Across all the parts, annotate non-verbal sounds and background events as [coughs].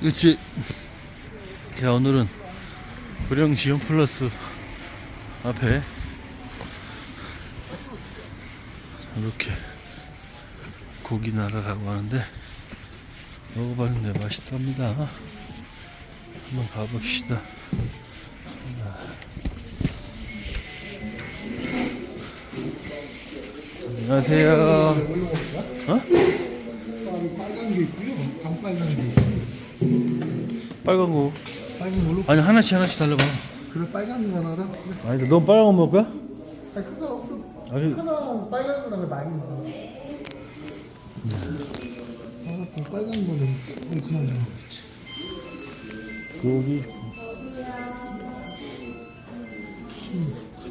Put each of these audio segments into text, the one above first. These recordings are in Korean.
그렇지. 자 오늘은 고령시형 플러스 앞에 이렇게 고기 나라라고 하는데 먹어봤는데 맛있답니다. 한번 가봅시다. 안녕하세요. 어? 빨간 거. 빨간 걸로. 아니 하나씩 하나씩 달라봐. 그래 빨간 거 하나라. 아니 넌 빨간 거 먹을 거야? 아니 그건 없어. 아니 하나 빨간 거랑 많이 먹어. 아, 또 빨간 거는 아니 그만 먹었지. 고기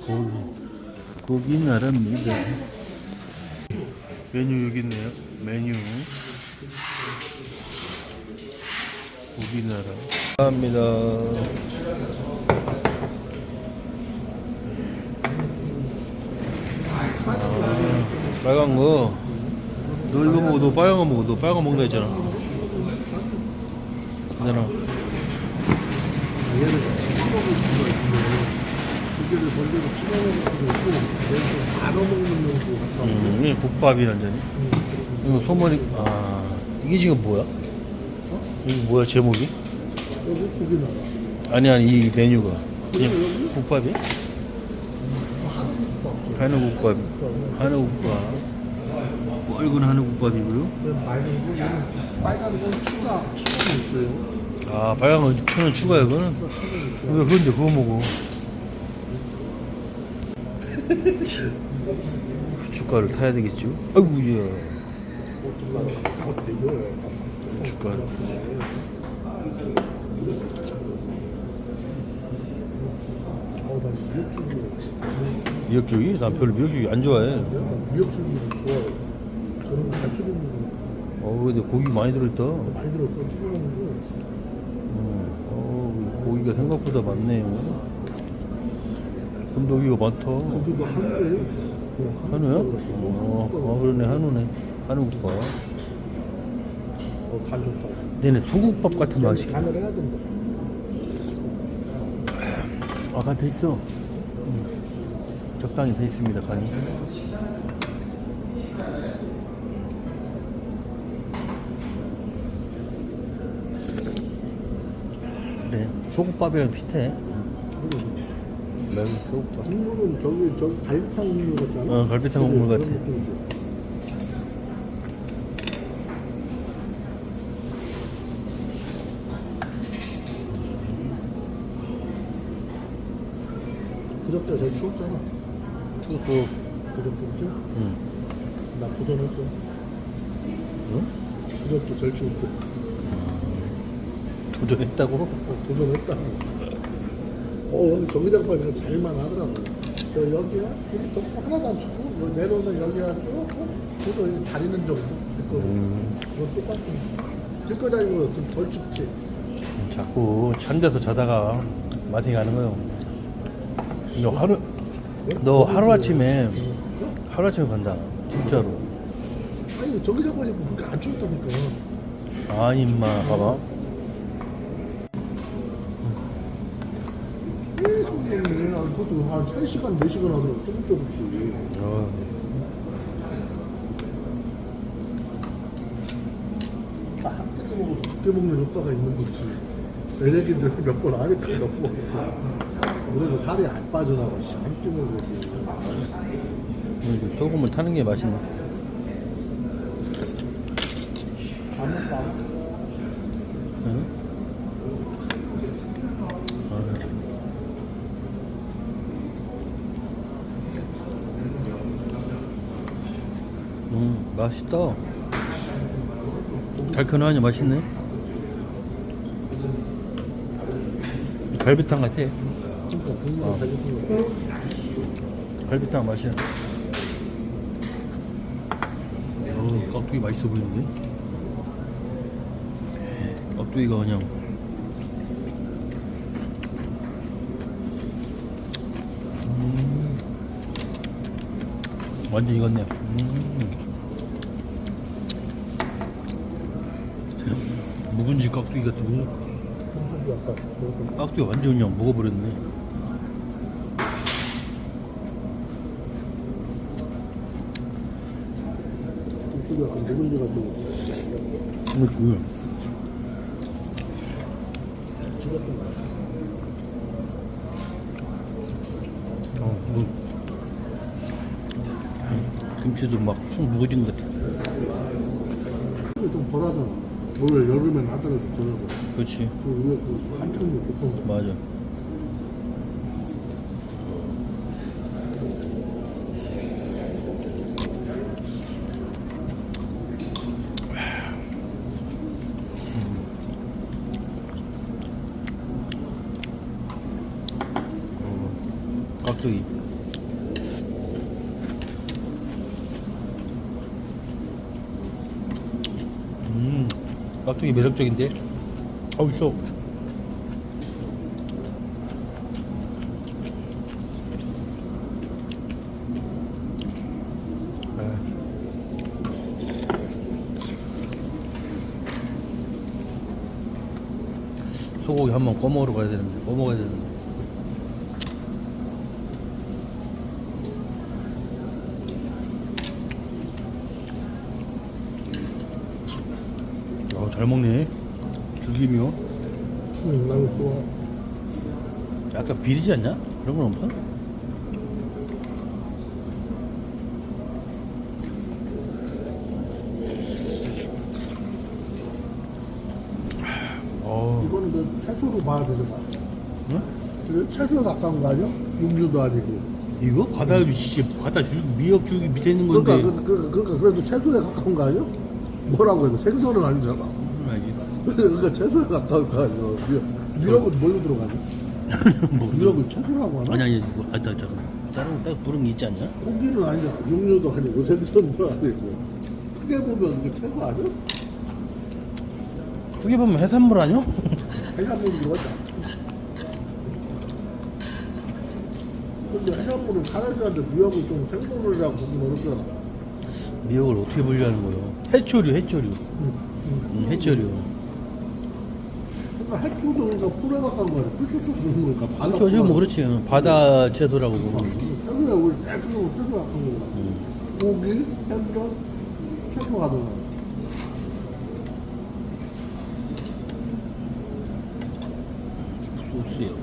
고기 고기 나라입니다 메뉴 여기 있네요 메뉴. 고기 나라. 감사합니다. 아, 빨간 거 너 이거 먹어 너 빨간 거 먹어 너 빨간 거 먹는다 했잖아. 같아. 음, 국밥이 완전히. 이거 소머리, 아, 이게 지금 뭐야? 어? 이게 뭐야, 제목이? 여기 고기 나와. 아니, 아니, 이 메뉴가. 그냥 국밥이? 한국밥. 한우국밥. 한우국밥. 뻘건 한우국밥이고요. 말고 얘는 빨간 건 추가 추가 있어요. 아, 빨간 거 천원 추가요, 그거는? 왜, 그런데 그거 먹어. [laughs] 후춧가루 타야 되겠죠? 아이고, 야. 후춧가루. 어나 미역죽이? 난 별로 미역죽이 안 좋아해. 미역죽이 좋아요. 저는 갈치국물 어, 근데 고기 많이 들어있다. 많이 들어서 찍어 먹는 거. 어, 고기가 생각보다 많네요. 금도기가 많다. 거기도 한우예요. 한우야? 어, 어, 그러네, 한우네. 한우국밥. 어, 간 좋다. 얘네 소국밥 같은 맛이. 간을 해야 된다. 아, 간 돼 있어. 음, 적당히 돼 있습니다, 간이. 그래, 소국밥이랑 비슷해. 매운 소국밥. 국물은 저기 저기 갈비탕 국물 같잖아. 어, 갈비탕 국물 같아. 그저께 제일 추웠잖아. 추웠어. 그저께지? 응. 나 도전했어. 응? 그저께 제일 추웠고. 도전했다고? 어, 도전했다고. 어, 여기 저기다가 그냥 잘만 하더라고. 저 여기야? 여기 또 하나도 안 여기 내려오면 여기가 조금, 그래도 다리는 정도. 됐거든. 음, 이건 똑같은. 들고 다니고 좀덜 춥지. 자꾸 찬 데서 자다가 마트 가는 거요. 너 하루, 너 하루 아침에, 하루 아침에 간다. 진짜로. 아니, 저기다 보니까 그렇게 안 춥다니까. 아니, 임마, 봐봐. 계속 먹네. 아, 그것도 한 3시간, 4시간 하더라고. 조금 조금씩. 어, 딱 뜨게 먹어서 적게 먹는 효과가 있는 거지. 내 얘기들 [laughs] 몇 번 하니까 몇 번. 그래도 살이 안 빠져나가. 씨. 한끼 먹어야지. 이거 소금을 타는 게 맛있네. 밥은 빵. 응? 음, 맛있다. 달큰하니 맛있네. 갈비탕 같아. 거. 갈비탕 맛이야. 어우, 깍두기 맛있어 보이는데? 깍두기가 그냥. 음. 완전 익었네. 음. 묵은지 깍두기 같은 거. 깍두기 완전 그냥 먹어버렸네. 약간 묵은지 어, 이거. 김치도 막푹 묵어진 것 같아. 좀 덜하잖아 원래 여름엔 하더라도 저녁에 그렇지. 그 위에 그 한편도 좋고 맞아. 어, 깍두기. 음, 깍두기 매력적인데? 어우, 써. 소고기 한번 꺼먹으러 가야 되는데 꺼먹어야 되는데 아, 잘 먹네 줄기며 응 나는 좋아 약간 비리지 않냐? 그런 건 없어? 어, 이거는 그 채소로 봐야 되잖아 응? 그래? 채소에 가까운 거 아니야? 육류도 아니고 이거 바다 씨 바다 줄 미역 줄기 밑에 있는 건데. 그러니까, 그, 그, 그 러니까 그래도 채소에 가까운 거 아니야? 뭐라고 해도 생선은 아니잖아 알지? 그러니까 채소에 가까운 거 아니야 미역, 미역은 뭘로 들어가냐? [laughs] 뭐, 미역을 채소라고 하나? 아니 아니 뭐, 아, 나 잠깐 다른 딱 부른 게 있지 않냐? 고기는 아니잖아 육류도 아니고 생선도 아니고 크게 보면 그게 채소 아니야? 크게 보면 해산물 아니야? 해산물이 뭐지? 근데 해산물은 사라지는데 미역을 좀 생선물이라고 보긴 어렵잖아 미역을 어떻게 분류하는 거예요? 해초류 해초류 응, 응. 응, 해초류 그러니까 해초도 그러니까 풀에 가까운 거야 풀초도 주는 거니까 바다 해초류 뭐 풀. 그렇지 응. 바다 채소라고 보면 채소야 우리 깨끗하고 채소 가까운 거야 응. 고기, 생선, 채소 가는 거 소스요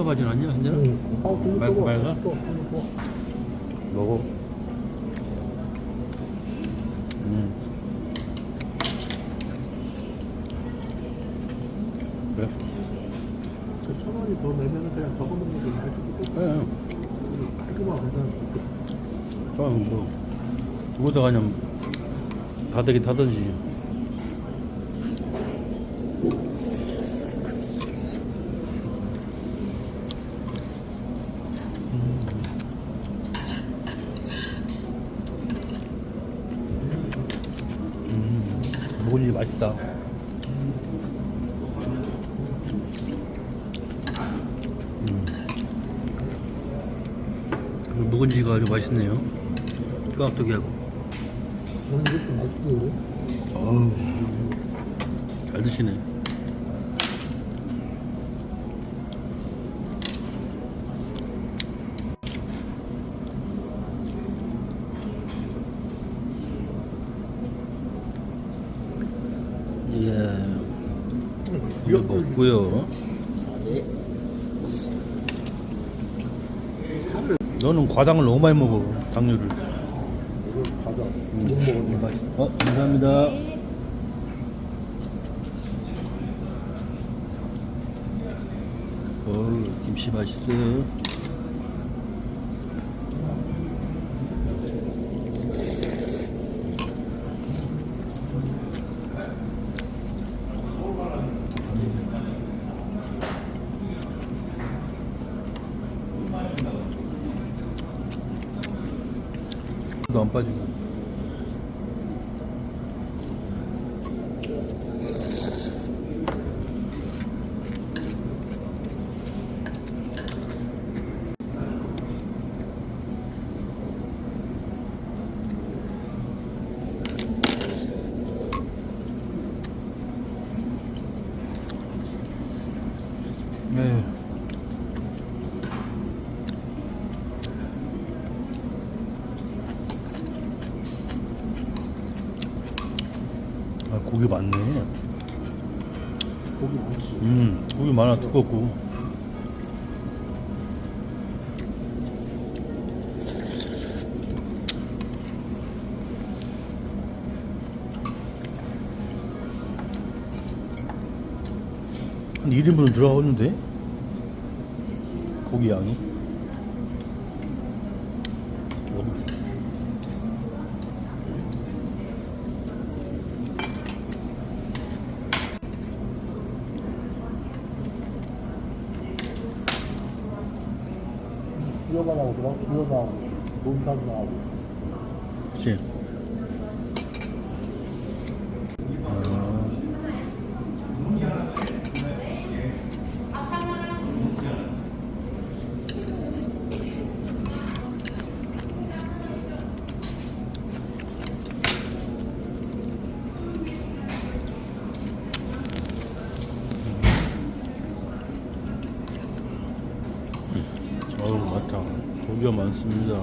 텁텁하진 않냐 근데? 응. 아, 맑고 맑아? 먹어 음. 그래? 그천 원이 더 내면은 그냥 저거 먹는 게 나을 수도 있겠다. 예. 깔끔하고 그냥 그럼 뭐 누구다 그냥 다대기 타든지 음, 묵은지 맛있다 음. 묵은지가 아주 맛있네요. 깍두기하고. 어우 잘 드시네. 예. 이거 먹고요 너는 과당을 너무 많이 먹어. 맛있... 어 감사합니다 어우 김치 맛있어 너 안 빠지고 고기 많네. 고기 많지. 음, 고기 많아 두껍고. 한 1인분은 들어가겠는데? 고기 양이? 어, 나오더라. 기어 나오고, 논산 나오고. 많습니다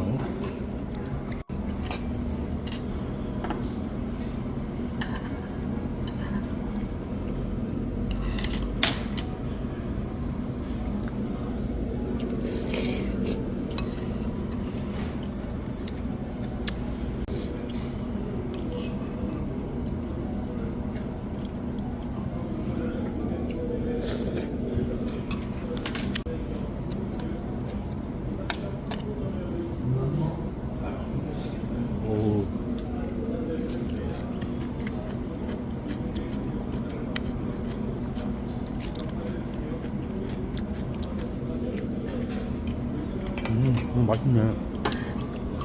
오 음, 음 맛있네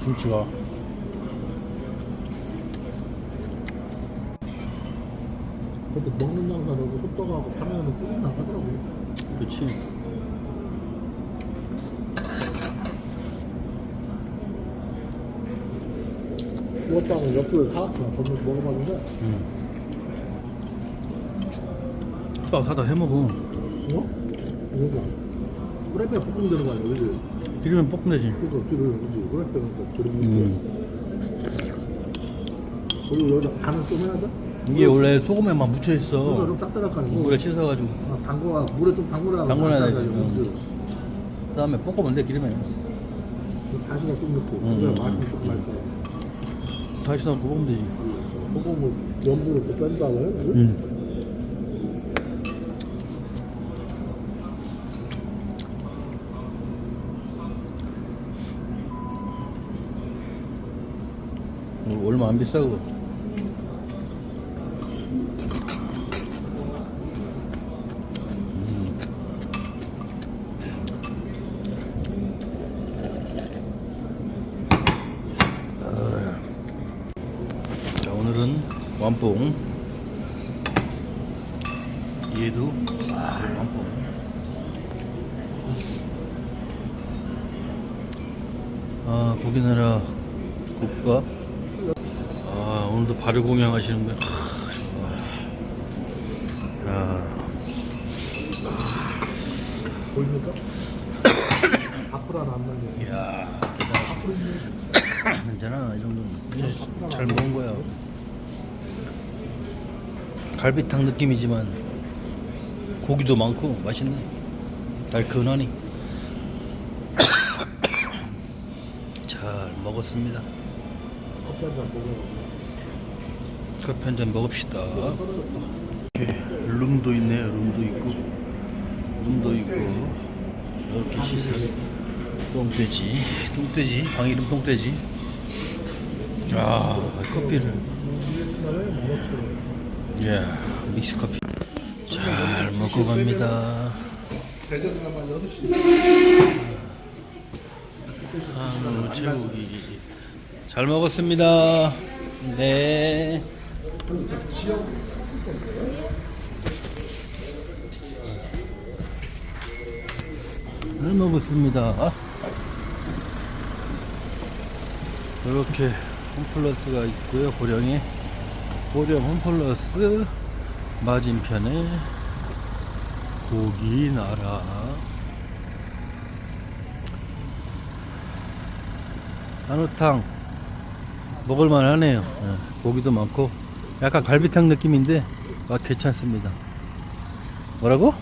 김치가 근데 먹는 장사라고 속도가고 파면은 꾸준히 나가더라고. 그치 부어빵을 옆으로 사왔구나. 전에 먹어봤는데, 음. 수박 사다 해먹어 어? 이거 프라이팬 볶음 아니야, 그지? 기름에 볶으면 되지 그거 기름, 그지? 프라이팬은 기름 음. 그리고 여기다 간을 좀 해야 돼? 이게 원래 소금에만 그거 묻혀있어 좀 아니고. 물에 씻어가지고 아, 담궈, 물에 좀. 담궈놔야 되지. 짜가지고, 응. 그지? 그 다음에 볶으면 돼 기름에 다시다 좀 넣고, 응, 그래 응, 맛이 응, 좀 응. 날까. 다시 넣고 볶으면 되지 소금을 염분을 좀 뺀 다음에, 그지? 음. 어, 얼마 안 비싸고 음. 아. 자 오늘은 완뽕 얘도 아, 완뽕 아 고기나라 국밥 아 오늘도 발효 공양하시는 분 야, 보입니까? [coughs] 앞으로 하나 안 날려. 야. [coughs] 앞으로 괜찮아. 이 정도는 잘 먹은 거야. 갈비탕 느낌이지만 고기도 많고 맛있네. 달큰하니. [coughs] 잘 먹었습니다. 커피 한잔 먹어가지고. 커피 한 잔 먹읍시다. 이렇게 룸도 있네요. 룸도 있고. 룸도 있고. 이렇게 시설 똥돼지. 똥돼지? 방 이름 똥돼지? 아 커피를. 비엔나에 15,000원. 예 믹스 커피. 잘 먹고 갑니다. 대전 6시. 한우 채우기. 잘 먹었습니다. 네 지역 잘 먹었습니다. 이렇게 홈플러스가 있고요. 고령에 고령 홈플러스 맞은편에 고기 나라 한우탕 먹을만 하네요. 예, 고기도 많고 약간 갈비탕 느낌인데 아, 괜찮습니다. 뭐라고?